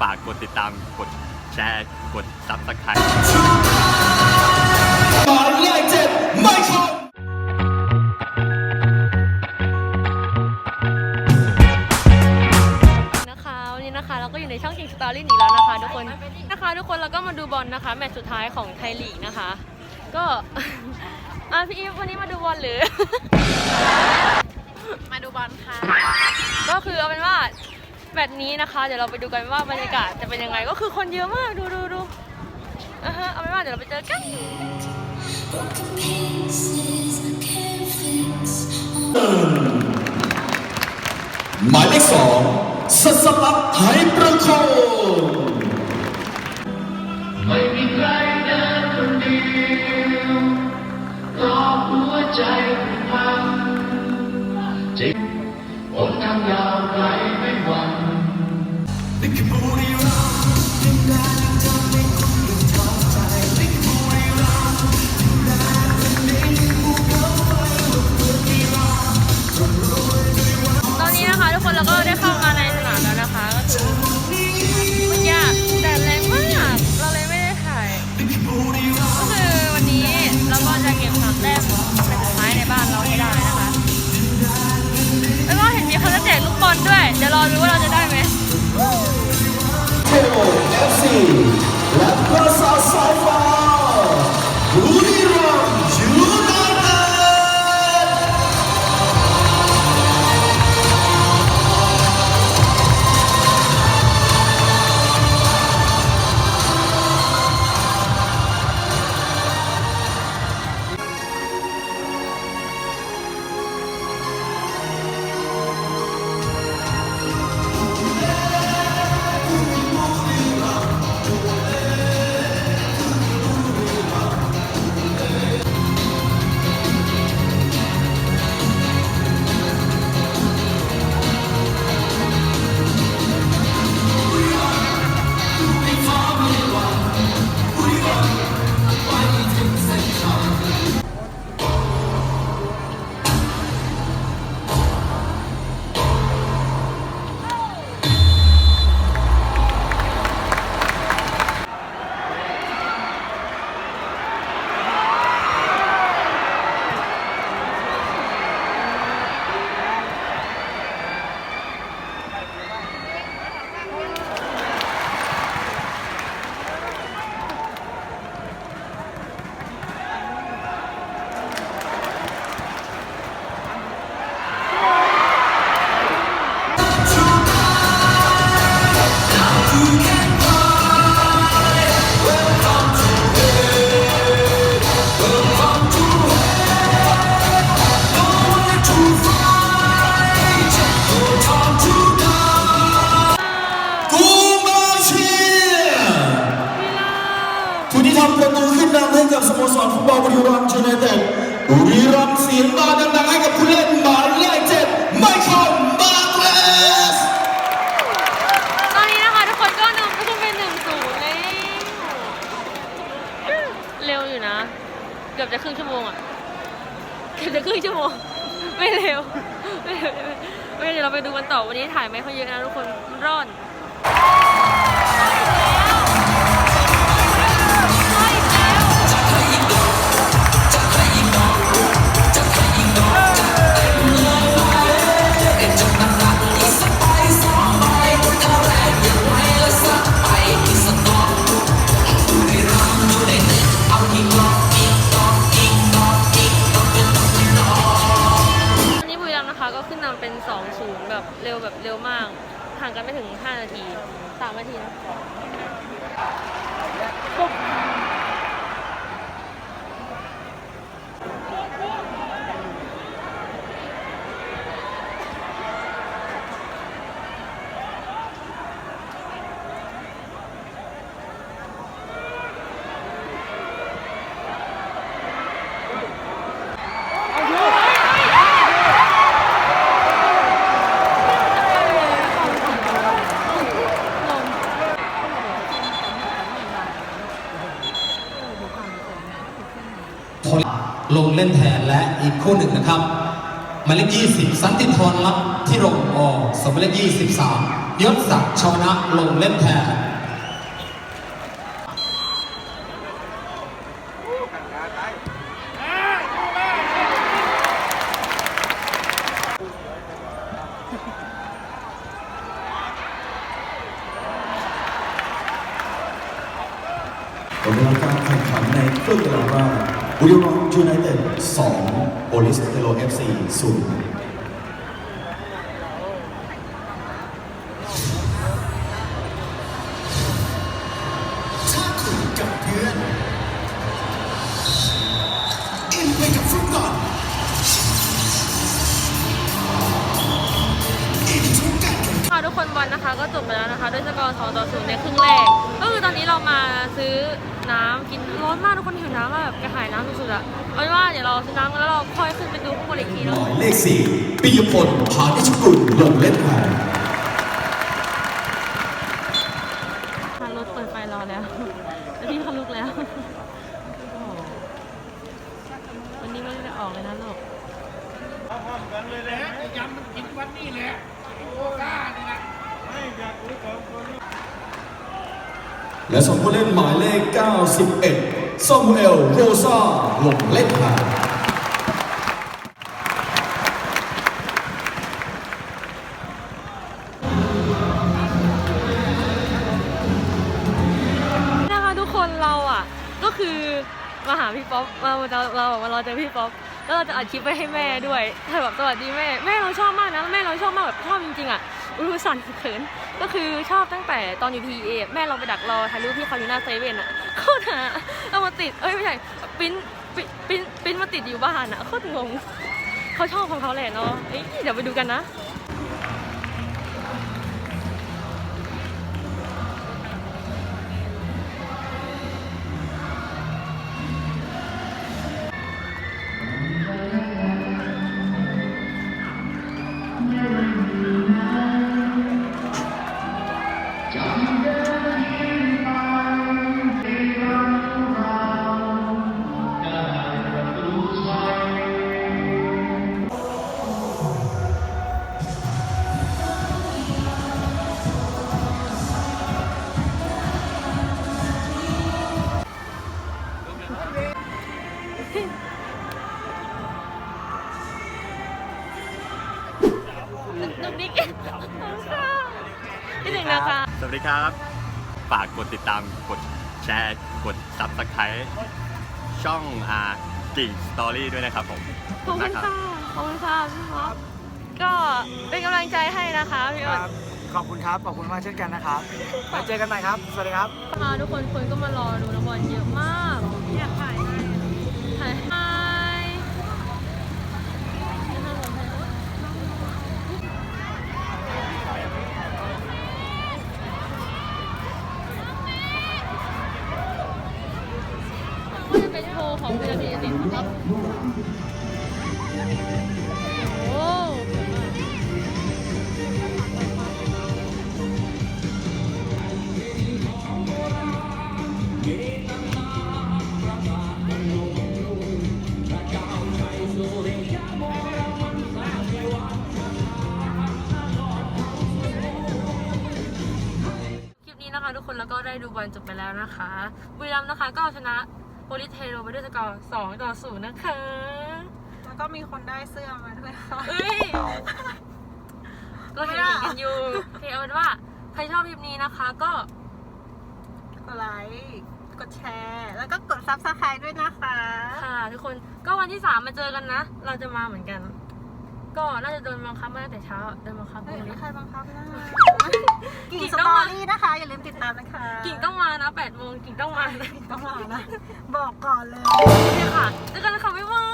ฝากกดติดตามกดแชร์กดซับสไครต์หมายเลขเจ็ดไม่ชนนะคะวันนี้นะคะ เราก็อยู่ในช่อง King Story อีกแล้วนะคะ ทุกคนนะคะทุกคนเราก็มาดูบอลนะคะ แมตช์สุดท้ายของไทยลีกนะคะ ก็ อะพี่อีฟวันนี้มาดูบอลหรือ มาดูบอลค่ะ ก็คือเอาเป็นว่า แมตช์นี้นะคะ เดี๋ยวเราไปดูกันว่าบรรยากาศจะเป็นยังไง ก็คือคนเยอะมาก ดูดูดูอะฮะ เอาเป็นว่าเดี๋ยวเราไปเจอกัน Broken pieces I can't fix. หมายเลขสองสสลักไหประโคนไม่มีใครเดินคนเดียวรอหัวใจมันพังจริงอดทางยาว ประตูขึ้นนำให้กับสโมสรฟุตบอลบุรีรัมย์ยูไนเต็ดบุรีรัมย์เสียงมาดังๆให้กับผู้เล่นหมายเลขเจ็ดไมเคิลมาร์เกลสตอนนี้นะคะทุกคนก็นำขึ้นเป็นหนึ่งศูนย์แล้วเร็วอยู่นะ เกือบจะครึ่งชั่วโมงอะ เกือบจะครึ่งชั่วโมง ไม่เร็ว ไม่เร็วไม่เร็วเราไปดูกันต่อวันนี้ถ่ายไม่ค่อยเยอะนะทุกคนมันร้อน 5 นาที 3 นาทีนะปุ๊บลง ลงเล่นแทนและอีกคู่หนึ่งนะครับหมายเลข20 สันติธรลับที่รงอสมหมายเลข23ยศศักดิ์ชวนะลงเล่นแทนผลการแข่งขันในครึ่งเวลาแรก บุรีรัมย์ยูไนเต็ด2โอลิสเทโลเอฟซีศูนย์ถ้าคุณกับเพื่อน นะคะก็จบไปแล้วนะคะ ด้วยสกอร์2ต่อ0ในครึ่งแรก ก็คือตอนนี้เรามาซื้อน้ำกินร้อนมากทุกคนหิวน้ำมากแบบกระหายน้ำสุดๆอะเอาเป็นว่าเดี๋ยวเราซื้อน้ำกันแล้วเราค่อยขึ้นไปดูข้างบนอีกทีหเนาะมายเลขสี่ปิยพลพานิชกุลลงเล่นแทนค่ะรถเปิดไฟรอแล้วแล้วพี่เขาลุกแล้วโอ้โหวันนี้ไม่ได้ออกเลยนะลูกและ และส่งผู้เล่นหมายเลข 91ซามูเอลโรซาลงเล่นแทนนะคะทุกคนเราอะ ก็คือมาหาพี่ป๊อปมาเราเรามารอเจอพี่ป๊อปแล้วเราจะอัดคลิปไปให้แม่ด้วยให้แบบสวัสดีแม่ แม่เราชอบมากนะ แม่เราชอบมากแบบชอบจริงๆอะ อู้สั่นเขินก็คือชอบตั้งแต่ตอนอยู่ทีเอแม่เราไปดักรอถ่ายรูปพี่เขาอยู่หน้าเซเว่นอะโคตรหาเอามาติดเอ้ยไม่ใช่ปิ้นปิ้นปิ้นมาติดอยู่บ้านอะโคตรงงเขาชอบของเขาแหละเนาะเดี๋ยวไปดูกันนะ นุกนิกขอบคุณค่ะพี่หนึ่งนะคะ สวัสดีครับ ฝากกดติดตามกดแชร์กด subscribe ช่องอากิ่งสตอรี่ด้วยนะครับผมขอบคุณนะค่ะ ขอบคุณค่ะพี่ป๊อปก็เป็นกำลังใจให้นะคะพี่คอ้นรับขอบคุณครับ ขอบคุณมากเช่นกันนะครับมาเจอกันใหม่ครับ สวัสดีครับ มาทุกคนคนก็มารอดูนักบอลเยอะมากอยากถ่ายให้ถ่ายให้ก็จะเป็นโชว์ ของพิลาทิสนะครับโอ้สวยมากคลิปนี้นะคะทุกคนแล้วก็ได้ดูบอลจบไปแล้วนะคะบุรีรัมย์นะคะก็เอาชนะ โปลิเทโรไปด้วยสกอร์2ต่อ0นะคะ แล้วก็มีคนได้เสื้อมาด้วยค่ะ เอ้ย ก็เห็นเห็นกันอยู่โอเคเอาเป็นว่า ใครชอบคลิปนี้นะคะก็ กดไลค์กดแชร์ แล้วก็กดซับสไครต์ด้วยนะคะ ค่ะ ทุกคนก็วันที่3มาเจอกันนะ เราจะมาเหมือนกัน ก็น่าจะโดนบังคับมาตั้งแต่เช้าโดนบังคับเฮ้ยไม่ใครบังคับนะกิ่งสตอรี่นะคะ อย่าลืมติดตามนะคะกิ่งต้องมานะแปดโมงกิ่งต้องมานะ ต้องมานะ บอกก่อนเลยโอเคค่ะเจอกันนะคะบ๊ายบาย